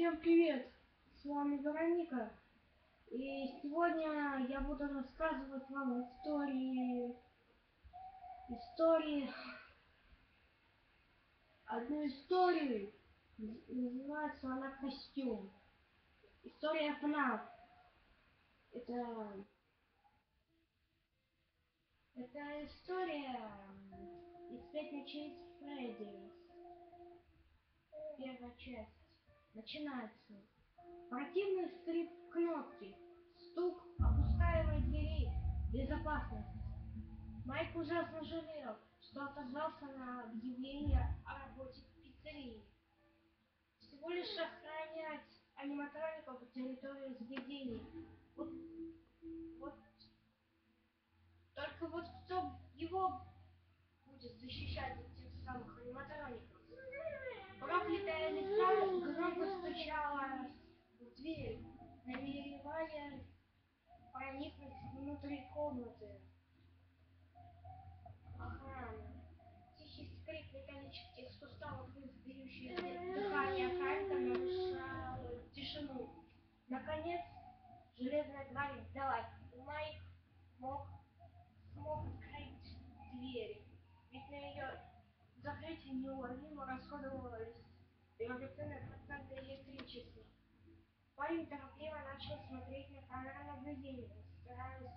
Всем привет! С вами Вероника. И сегодня я буду рассказывать вам истории... Истории... Одну историю. Называется она «Костюм». История ФНАФ. Это... Это история из пять ночей с. Первая часть. Начинается. Противный скрип кнопки, стук опускаемой двери, безопасность. Майк ужасно жалел, что отозвался на объявление о работе в пиццерии. Всего лишь охранять аниматроников по территории заведения. Вот, вот, только вот кто его будет защищать от тех самых аниматроников? Комнаты. Охрана. Тихий скрип металлических суставов и сдающее дыхание Франка нарушало тишину. Наконец, железная тварь сдалась, Майк мог, смог открыть дверь. Ведь на ее закрытие неуловимо расходовалось драгоценные проценты электричества. Парень торопливо начал смотреть на камеру наблюдения, стараясь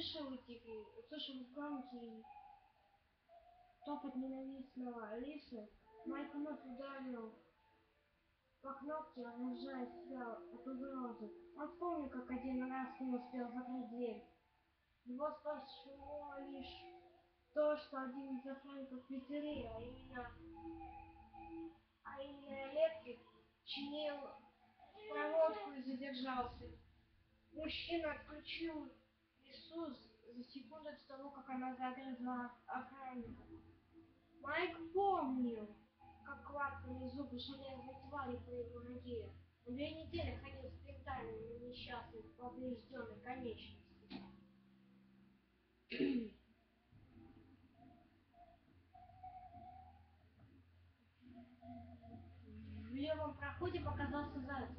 не спешил идти, услышав громкий топот ненавистного Алисы, Майк вновь ударил по кнопке, отражая себя от угрозы. Он вспомнил, как один раз не успел закрыть дверь. Его спасло лишь то, что один из охранников пиццерии, а именно, а именно электрик, чинил проводку и задержался. Мужчина отключил Иисус за секунду до того, как она загрызла охранника. Майк помнил, как клацали зубы железной твари по его ноге. Две недели ходил с бинтами на несчастной, поврежденной конечности. В левом проходе показался заяц.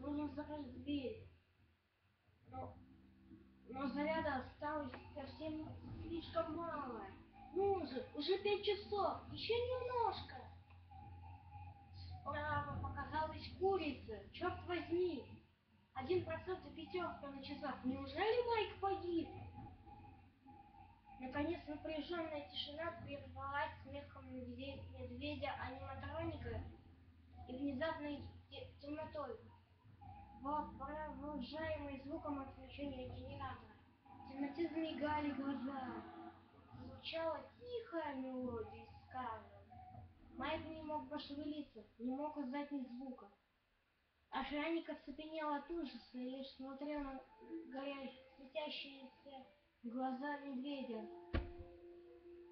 Слишком мало. Ну же, уже пять часов, еще немножко. Справа показалась курица, черт возьми. Один процент и пятерка на часах. Неужели Майк погиб? Наконец напряженная тишина прервалась смехом медведя аниматроника и внезапной темнотой, вооружаемой звуком отключения генератора. Темноте замигали глаза звучала тихая мелодия из сказок. Майк не мог пошевелиться, не мог издать ни звука. Охранник оцепенел от ужаса и лишь смотрел на горящие, светящиеся глаза медведя.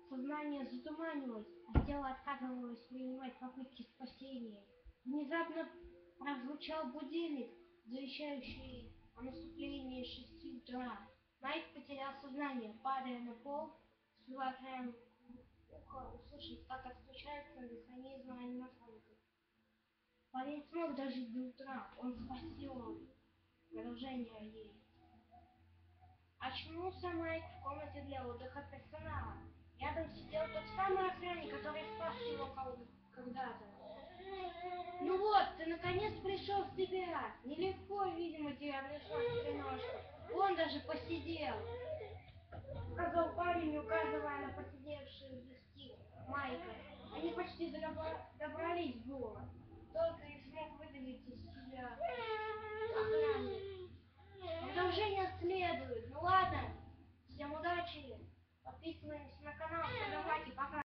Сознание затуманилось, а тело отказывалось принимать попытки спасения. Внезапно прозвучал будильник, завещающий о наступлении шести утра. Майк потерял сознание, падая на пол Сперва краем уха услышать, как отключается механизм аниматроника. Парень смог дожить до утра, он спасен. Продолжение ей. Очнулся Майк в комнате для отдыха персонала. Рядом сидел тот самый охранник, который спас его когда-то. Ну вот, ты наконец пришел в себя. Нелегко, видимо, тебе пришлось переножку. Он даже посидел. Сказал парень, указывая на посидевшую доски Майка. Они почти добрались было. Только не смог выдавить из себя охранник. Продолжение следует. Ну ладно, всем удачи. Подписываемся на канал, задавайте